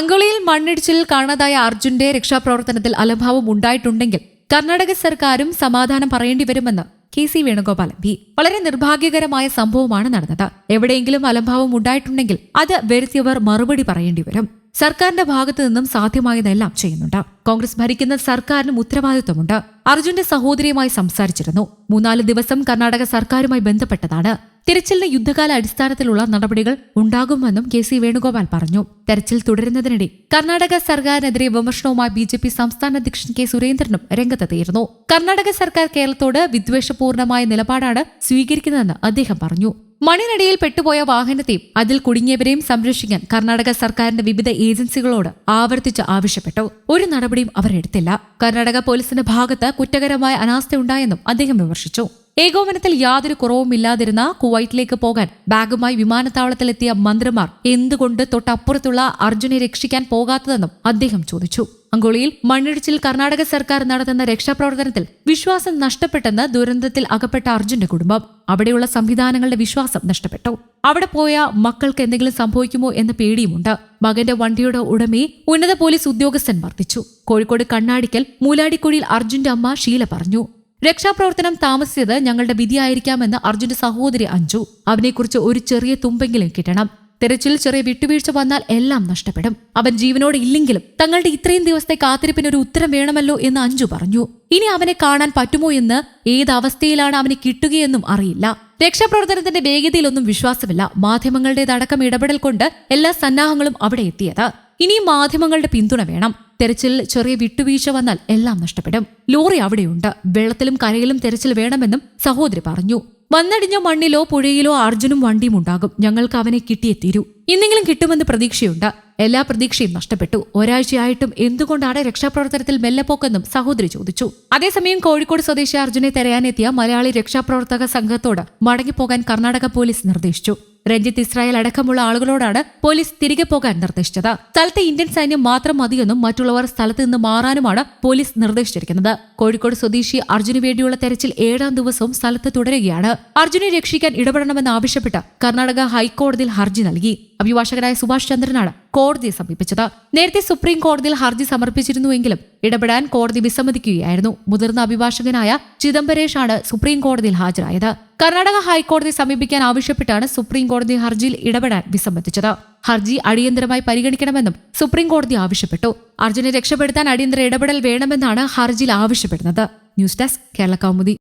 അങ്കോളയിൽ മണ്ണിടിച്ചിൽ കാണാതായ അർജുന്റെ രക്ഷാപ്രവർത്തനത്തിൽ അലംഭാവം ഉണ്ടായിട്ടുണ്ടെങ്കിൽ കർണാടക സർക്കാരും സമാധാനം പറയേണ്ടി വരുമെന്ന് കെ സി വേണുഗോപാൽ ബി വളരെ നിർഭാഗ്യകരമായ സംഭവമാണ് നടന്നത്. എവിടെയെങ്കിലും അലംഭാവം ഉണ്ടായിട്ടുണ്ടെങ്കിൽ അത് വരുത്തിയവർ മറുപടി പറയേണ്ടി വരും. സർക്കാരിന്റെ ഭാഗത്തു നിന്നും സാധ്യമായതെല്ലാം ചെയ്യുന്നുണ്ട്. കോൺഗ്രസ് ഭരിക്കുന്ന സർക്കാരിനും ഉത്തരവാദിത്വമുണ്ട്. അർജുന്റെ സഹോദരിയുമായി സംസാരിച്ചിരുന്നു. മൂന്നാൽ ദിവസം കർണാടക സർക്കാരുമായി ബന്ധപ്പെട്ടതാണ്. തിരച്ചിലിന് യുദ്ധകാല അടിസ്ഥാനത്തിലുള്ള നടപടികൾ ഉണ്ടാകുമെന്നും കെ സി വേണുഗോപാൽ പറഞ്ഞു. തെരച്ചിൽ തുടരുന്നതിനിടെ കർണാടക സർക്കാരിനെതിരെ വിമർശനവുമായി ബി ജെ പി സംസ്ഥാന അധ്യക്ഷൻ കെ സുരേന്ദ്രനും രംഗത്തെത്തിയിരുന്നു. കർണാടക സർക്കാർ കേരളത്തോട് വിദ്വേഷപൂർണമായ നിലപാടാണ് സ്വീകരിക്കുന്നതെന്ന് അദ്ദേഹം പറഞ്ഞു. മണ്ണിനടിയിൽ പെട്ടുപോയ വാഹനത്തെയും അതിൽ കുടുങ്ങിയവരെയും സംരക്ഷിക്കാൻ കർണാടക സർക്കാരിന്റെ വിവിധ ഏജൻസികളോട് ആവർത്തിച്ച് ആവശ്യപ്പെട്ടു. ഒരു നടപടിയും അവർ എടുത്തില്ല കർണാടക പോലീസിന്റെ ഭാഗത്ത് കുറ്റകരമായ അനാസ്ഥയുണ്ടായെന്നും അദ്ദേഹം വിമർശിച്ചു. ഏകോപനത്തിൽ യാതൊരു കുറവുമില്ലാതിരുന്ന കുവൈറ്റിലേക്ക് പോകാൻ ബാഗുമായി വിമാനത്താവളത്തിലെത്തിയ മന്ത്രിമാർ എന്തുകൊണ്ട് തൊട്ടപ്പുറത്തുള്ള അർജുനെ രക്ഷിക്കാൻ പോകാത്തതെന്നും അദ്ദേഹം ചോദിച്ചു. അങ്കോളിയിൽ മണ്ണിടിച്ചിൽ കർണാടക സർക്കാർ നടത്തുന്ന രക്ഷാപ്രവർത്തനത്തിൽ വിശ്വാസം നഷ്ടപ്പെട്ടെന്ന് ദുരന്തത്തിൽ അകപ്പെട്ട അർജുന്റെ കുടുംബം. അവിടെയുള്ള സംവിധാനങ്ങളുടെ വിശ്വാസം നഷ്ടപ്പെട്ടു. അവിടെ പോയ മക്കൾക്ക് എന്തെങ്കിലും സംഭവിക്കുമോ എന്ന പേടിയുമുണ്ട്. മകന്റെ വണ്ടിയുടെ ഉടമയെ ഉന്നത പോലീസ് ഉദ്യോഗസ്ഥൻ മർദ്ദിച്ചു. കോഴിക്കോട് കണ്ണാടിക്കൽ മൂലാടിക്കുഴിയിൽ അർജുന്റെ അമ്മ ഷീല പറഞ്ഞു. രക്ഷാപ്രവർത്തനം താമസിച്ചത് ഞങ്ങളുടെ വിധിയായിരിക്കാമെന്ന് അർജുന്റെ സഹോദരി അഞ്ജു. അവനെക്കുറിച്ച് ഒരു ചെറിയ തുമ്പെങ്കിലും കിട്ടണം. തെരച്ചിൽ ചെറിയ വിട്ടുവീഴ്ച വന്നാൽ എല്ലാം നഷ്ടപ്പെടും. അവൻ ജീവനോടെ ഇല്ലെങ്കിലും തങ്ങളുടെ ഇത്രയും ദിവസത്തെ കാത്തിരിപ്പിന് ഒരു ഉത്തരം വേണമല്ലോ എന്ന് അഞ്ജു പറഞ്ഞു. ഇനി അവനെ കാണാൻ പറ്റുമോ എന്ന് ഏത് അവസ്ഥയിലാണ് അവന് കിട്ടുകയെന്നും അറിയില്ല. രക്ഷാപ്രവർത്തനത്തിന്റെ വേഗതയിലൊന്നും വിശ്വാസമില്ല. മാധ്യമങ്ങളുടേതടക്കം ഇടപെടൽ കൊണ്ട് എല്ലാ സന്നാഹങ്ങളും അവിടെ എത്തിയത്. ഇനി മാധ്യമങ്ങളുടെ പിന്തുണ വേണം. തെരച്ചിൽ ചെറിയ വിട്ടുവീഴ്ച വന്നാൽ എല്ലാം നഷ്ടപ്പെടും. ലോറി അവിടെയുണ്ട്. വെള്ളത്തിലും കരയിലും തെരച്ചിൽ വേണമെന്നും സഹോദരി പറഞ്ഞു. വന്നടിഞ്ഞ മണ്ണിലോ പുഴയിലോ അർജുനും വണ്ടിയും ഉണ്ടാകും. ഞങ്ങൾക്ക് അവനെ കിട്ടിയേ തീരൂ. ഇന്നെങ്കിലും കിട്ടുമെന്ന് പ്രതീക്ഷയുണ്ട്. എല്ലാ പ്രതീക്ഷയും നഷ്ടപ്പെട്ടു. ഒരാഴ്ചയായിട്ടും എന്തുകൊണ്ടാണ് രക്ഷാപ്രവർത്തനത്തിൽ മെല്ലെപ്പോക്കെന്നും സഹോദരി ചോദിച്ചു. അതേസമയം കോഴിക്കോട് സ്വദേശി അർജുനെ തെരയാനെത്തിയ മലയാളി രക്ഷാപ്രവർത്തക സംഘത്തോട് മടങ്ങിപ്പോകാൻ കർണാടക പോലീസ് നിർദ്ദേശിച്ചു. രഞ്ജിത്ത് ഇസ്രായേൽ അടക്കമുള്ള ആളുകളോടാണ് പോലീസ് തിരികെ പോകാൻ നിർദ്ദേശിച്ചത്. സ്ഥലത്തെ ഇന്ത്യൻ സൈന്യം മാത്രം മതിയെന്നും മറ്റുള്ളവർ സ്ഥലത്ത് നിന്ന് മാറാനുമാണ് പോലീസ് നിർദ്ദേശിച്ചിരിക്കുന്നത്. കോഴിക്കോട് സ്വദേശി അർജുന് വേണ്ടിയുള്ള തെരച്ചിൽ ഏഴാം ദിവസവും സ്ഥലത്ത് തുടരുകയാണ്. അർജുനെ രക്ഷിക്കാൻ ഇടപെടണമെന്ന് ആവശ്യപ്പെട്ട് കർണാടക ഹൈക്കോടതിയിൽ ഹർജി നൽകി. അഭിഭാഷകനായ സുഭാഷ് ചന്ദ്രനാണ് കോടതിയെ സമീപിച്ചത്. നേരത്തെ സുപ്രീം കോടതിയിൽ ഹർജി സമർപ്പിച്ചിരുന്നുവെങ്കിലും ഇടപെടാൻ കോടതി വിസമ്മതിക്കുകയായിരുന്നു. മുതിർന്ന അഭിഭാഷകനായ ചിദംബരേഷാണ് സുപ്രീം കോടതിയിൽ ഹാജരായത്. കർണാടക ഹൈക്കോടതി സമീപിക്കാൻ ആവശ്യപ്പെട്ടാണ് സുപ്രീം കോടതി ഹർജിയിൽ ഇടപെടാൻ വിസമ്മതിച്ചത്. ഹർജി അടിയന്തരമായി പരിഗണിക്കണമെന്നും സുപ്രീം കോടതി ആവശ്യപ്പെട്ടു. അർജുനെ രക്ഷപ്പെടുത്താൻ അടിയന്തര ഇടപെടൽ വേണമെന്നാണ് ഹർജിയിൽ ആവശ്യപ്പെടുന്നത്. News desk Kerala Kaumudi.